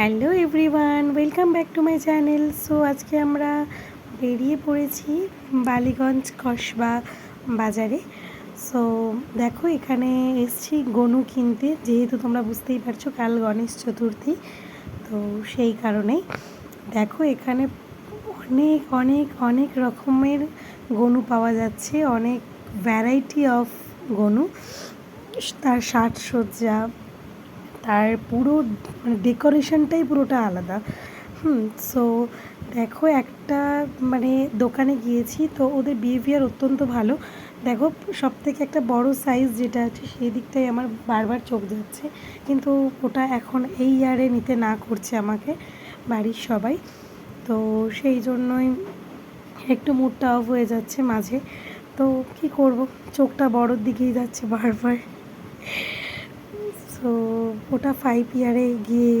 Hello everyone, welcome back to my channel. So আজকে আমরা বেরিয়ে পড়েছি বালিগঞ্জ কসবা বাজারে। সো দেখো, এখানে এসছি গনু কিনতে। যেহেতু তোমরা বুঝতেই পারছ, কাল গণেশ চতুর্থী, তো সেই কারণেই। দেখো, এখানে অনেক অনেক অনেক রকমের গনু পাওয়া যাচ্ছে। অনেক ভ্যারাইটি অফ গনু। তার সাজসজ্জা তার পুরো মানে ডেকোরেশনটাই পুরোটা আলাদা। হুম সো দেখো একটা মানে দোকানে গিয়েছি, তো ওদের বিহেভিয়ার অত্যন্ত ভালো। দেখো সব থেকে একটা বড় সাইজ যেটা আছে, সেই দিকটাই আমার বারবার চোখ যাচ্ছে কিন্তু ওটা এখন এই ইয়ারে নিতে না করছে আমাকে, বাড়ির সবাই। তো সেই জন্যই একটু মুডটা অফ হয়ে যাচ্ছে মাঝে। তো কি করব? চোখটা বড়োর দিকেই যাচ্ছে বারবার। সো ওটা ফাইভ ইয়ারে গিয়ে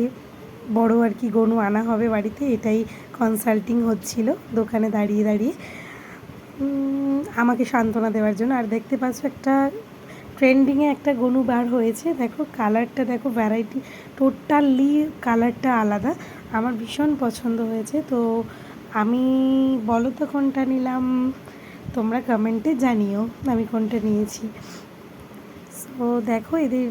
বড় আর কি গনু আনা হবে বাড়িতে, এটাই কনসাল্টিং হচ্ছিল দোকানে দাঁড়িয়ে দাঁড়িয়ে। আমাকে সান্ত্বনা দেওয়ার জন্য। আর দেখতে পাচ্ছ একটা ট্রেন্ডিংয়ে একটা গনু বার হয়েছে। দেখো কালারটা দেখো ভ্যারাইটি টোটালি কালারটা আলাদা। আমার ভীষণ পছন্দ হয়েছে। তো আমি বলো তো কোনটা নিলাম? তোমরা কমেন্টে জানিও। আমি কোনটা নিয়েছি? সো দেখো, এদের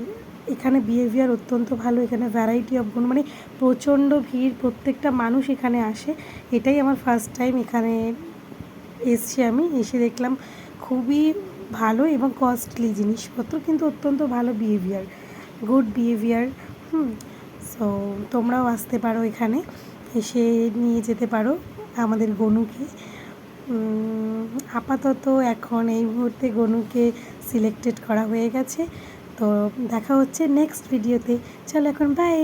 এখানে বিহেভিয়ার অত্যন্ত ভালো, এখানে ভ্যারাইটি অফ গুণ মানে প্রচণ্ড ভিড়, প্রত্যেকটা মানুষ এখানে আসে। এটাই আমার ফার্স্ট টাইম এখানে এসছি আমি, এসে দেখলাম খুবই ভালো এবং কস্টলি জিনিসপত্র, কিন্তু অত্যন্ত ভালো behaviour good behaviour hmm. So তোমরাও আসতে পারো এখানে, এসে নিয়ে যেতে পারো আমাদের গনুকে। আপাতত এখন এই মুহূর্তে গনুকে সিলেক্টেড করা হয়ে গেছে। তো দেখা হচ্ছে নেক্সট ভিডিওতে চলো এখন বাই